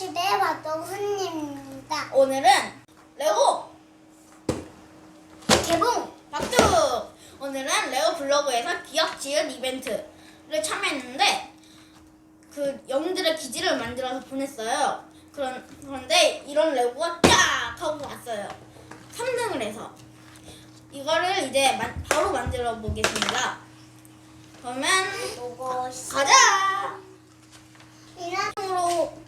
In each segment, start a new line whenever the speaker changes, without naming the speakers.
저는 주대의 박동훈입니다.
오늘은 레고
개봉!
박두! 오늘은 레고 블로그에서 기억 지은 이벤트를 참여했는데 그 영웅들의 기지를 만들어서 보냈어요. 그런, 그런데 이런 레고가 쫙 하고 왔어요. 3등을 해서. 이거를 이제 만- 바로 만들어 보겠습니다. 그러면 가자!
이런
3등으로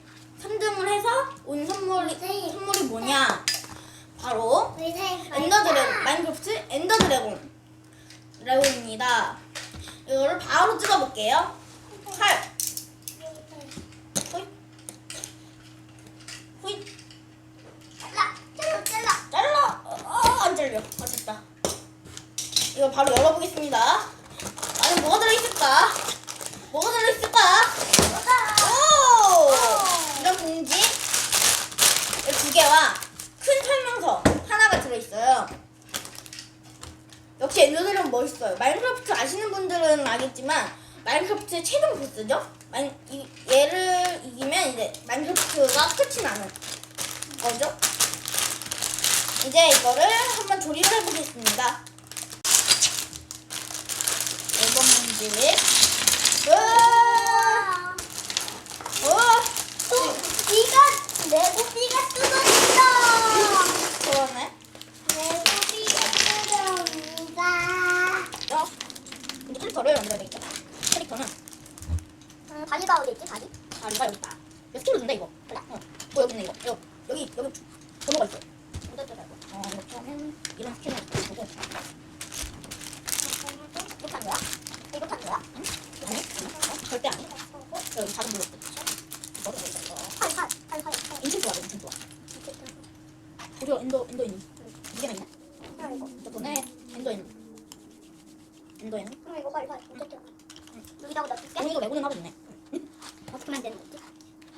3등을 해서 온 선물이,
네.
선물이 뭐냐? 바로
의사인
엔더 드래곤 마인크래프트 엔더 드래곤 드래곤입니다. 이거를 바로 찍어볼게요. 칼, 호잇, 호잇,
잘라! 잘라! 잘라!
잘라. 어, 안 잘려. 아, 됐다. 이거 바로 열어보겠습니다. 안에 뭐가 들어있을까? 멋있어요. 마인크래프트 아시는 분들은 알겠지만 마인크래프트의 최종 보스죠. 마인, 이, 얘를 이기면 이제 마인크래프트가 끝이 나는 거죠. 이제 이거를 한번 조립을 해보겠습니다. 1번 문제. 으아! 우와!
또 B가 레고 B가 뜯어진다.
그러네.
레고 B가 뜯어옵니다.
어? 근데 캐릭터를 만들어야 되겠다. 캐릭터는
음, 다리가 어디 있지? 다리?
다리가 이거 스킬로 준다 이거.
그래.
어. 어 여기 있네 이거. 여기 여기 여기 주- 번호가 있어.
어
이렇게 하면 이런 스킬을 보고.
이렇게 한 거야? 이렇게 한 거야?
아니? 어? 절대 아니. 여기 작은 블록. 이거 이거 이거.
팔, 팔, 팔, 팔, 팔.
인칭 좋아 인칭 좋아. 도저 엔더. 저번에 엔더인 엔더인.
그럼 이거 팔, 팔. 어떻게 할까? 여기다가.
어 이거 레고는 하고 있네.
어떻게 만드는 거지?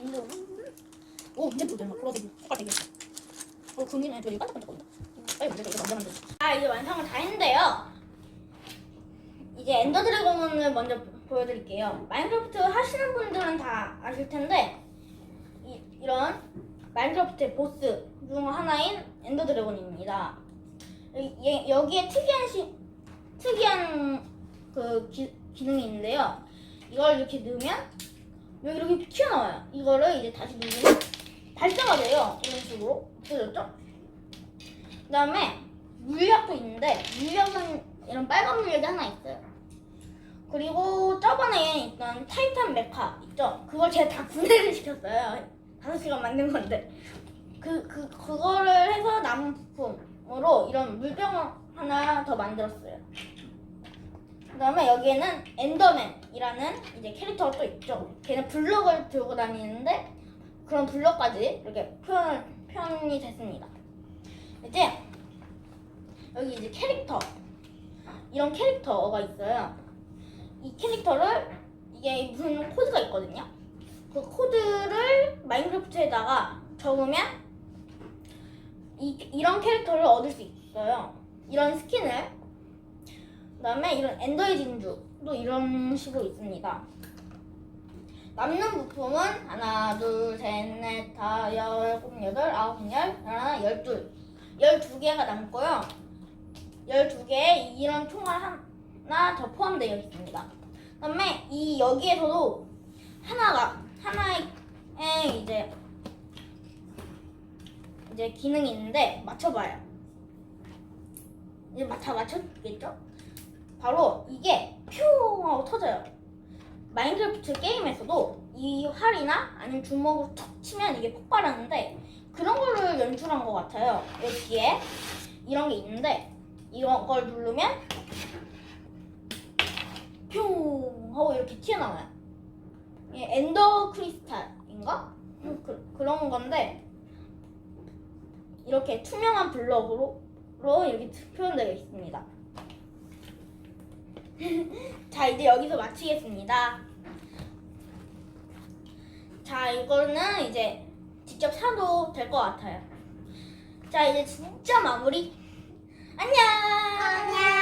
이거는
또 되나 보라색이 색깔 되게. 어 금이네 되게 먼저 만들자. 아 이제 완성을 다 했는데요. 이제 엔더 드래곤을 먼저 보여드릴게요. 마인크래프트 하시는 분들은 다 아실 텐데 이, 이런 마인크래프트의 보스 중 하나인 엔더 드래곤입니다. 여- 예- 여기에 특이한 시, 특이한 그 기, 기능이 있는데요. 이걸 이렇게 넣으면 여기 이렇게 튀어나와요. 이거를 이제 다시 누르면 발사가 돼요. 이런 식으로 없어졌죠? 그 다음에 물약도 있는데 물약은 이런 빨간 물약이 하나 있어요. 그리고 저번에 있던 타이탄 메카 있죠? 그걸 제가 다 분해를 시켰어요. 5시간 만든 건데. 그, 그, 그거를 해서 남은 부품으로 이런 물병 하나 더 만들었어요. 그 다음에 여기에는 엔더맨이라는 이제 캐릭터가 또 있죠. 걔는 블럭을 들고 다니는데 그런 블럭까지 이렇게 표현, 표현이 됐습니다. 이제 여기 이제 캐릭터 이런 캐릭터가 있어요. 이 캐릭터를 이게 무슨 코드가 있거든요. 그 코드를 마인크래프트에다가 적으면 이, 이런 캐릭터를 얻을 수 있어요. 이런 스킨을 그다음에 이런 엔더의 진주도 이런 식으로 있습니다. 남는 부품은 하나, 둘, 셋, 넷, 다, 열, 일곱, 여덟, 아홉, 열, 하나, 열둘, 열두 개가 남고요. 열두 개에 이런 총알 하나 더 포함되어 있습니다. 그 다음에 이 여기에서도 하나가 하나의 이제 이제 기능이 있는데 맞춰봐요. 이제 다 맞췄겠죠? 바로 이게 퓨 하고 터져요. 마인크래프트 게임에서도 이 활이나 아니면 주먹으로 툭 치면 이게 폭발하는데 그런 거를 연출한 것 같아요. 여기에 이런 게 있는데 이런 걸 누르면 퓨 하고 이렇게 튀어나와요. 엔더 크리스탈인가? 음, 그, 그런 건데 이렇게 투명한 블럭으로 로 이렇게 표현되어 있습니다. 자 이제 여기서 마치겠습니다. 자 이거는 이제 직접 사도 될 것 같아요. 자 이제 진짜 마무리. 안녕.